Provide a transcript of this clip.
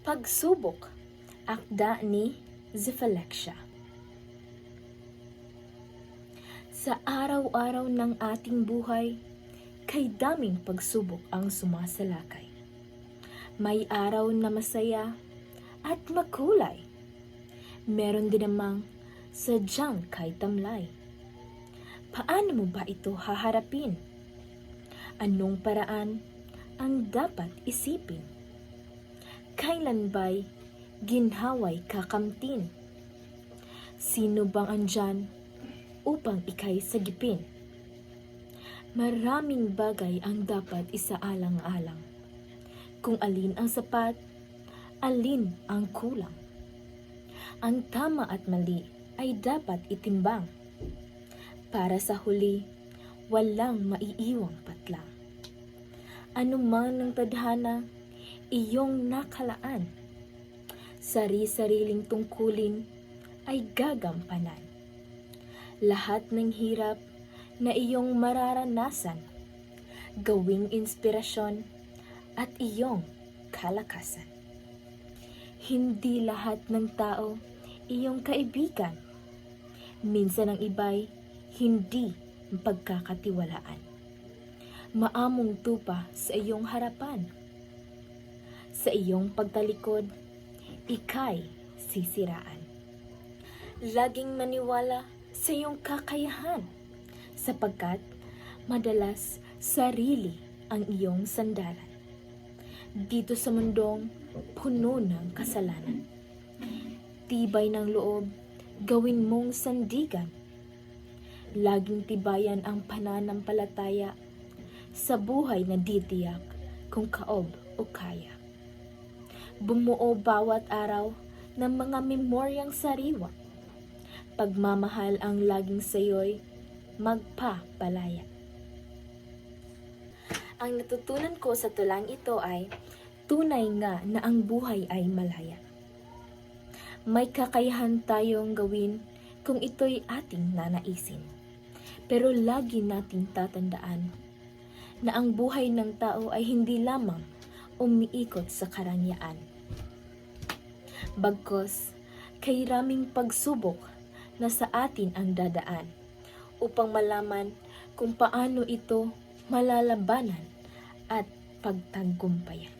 Pagsubok, akda ni Zephalexia. Sa araw-araw ng ating buhay, kay daming pagsubok ang sumasalakay. May araw na masaya at makulay. Meron din namang sadyang kay tamlay. Paano mo ba ito haharapin? Anong paraan ang dapat isipin? Kailan ba'y ginhaway kakamtin? Sino bang andyan upang ikay sagipin? Maraming bagay ang dapat isaalang-alang. Kung alin ang sapat, alin ang kulang. Ang tama at mali ay dapat itimbang. Para sa huli, walang maiiwang patlang. Ano man ang tadhana, iyong nakalaan. Sari-sariling tungkulin ay gagampanan. Lahat ng hirap na iyong mararanasan, gawing inspirasyon at iyong kalakasan. Hindi lahat ng tao iyong kaibigan. Minsan ang iba'y hindi pagkakatiwalaan. Maamong tupa sa iyong harapan. Sa iyong pagtalikod, ikay sisiraan. Laging maniwala sa iyong kakayahan sapagkat madalas sarili ang iyong sandalan. Dito sa mundong puno ng kasalanan. Tibay ng loob, gawin mong sandigan. Laging tibayan ang pananampalataya sa buhay na ditiyak kung kaob o kaya. Bumuo bawat araw ng mga memoryang sariwa. Pagmamahal ang laging sayo'y magpapalaya. Ang natutunan ko sa tulang ito ay tunay nga na ang buhay ay malaya. May kakayahan tayong gawin kung ito'y ating nanaisin. Pero lagi nating tatandaan na ang buhay ng tao ay hindi lamang umiikot sa karangyaan. Bagkos, kay raming pagsubok na sa atin ang dadaan upang malaman kung paano ito malalabanan at pagtagumpayan.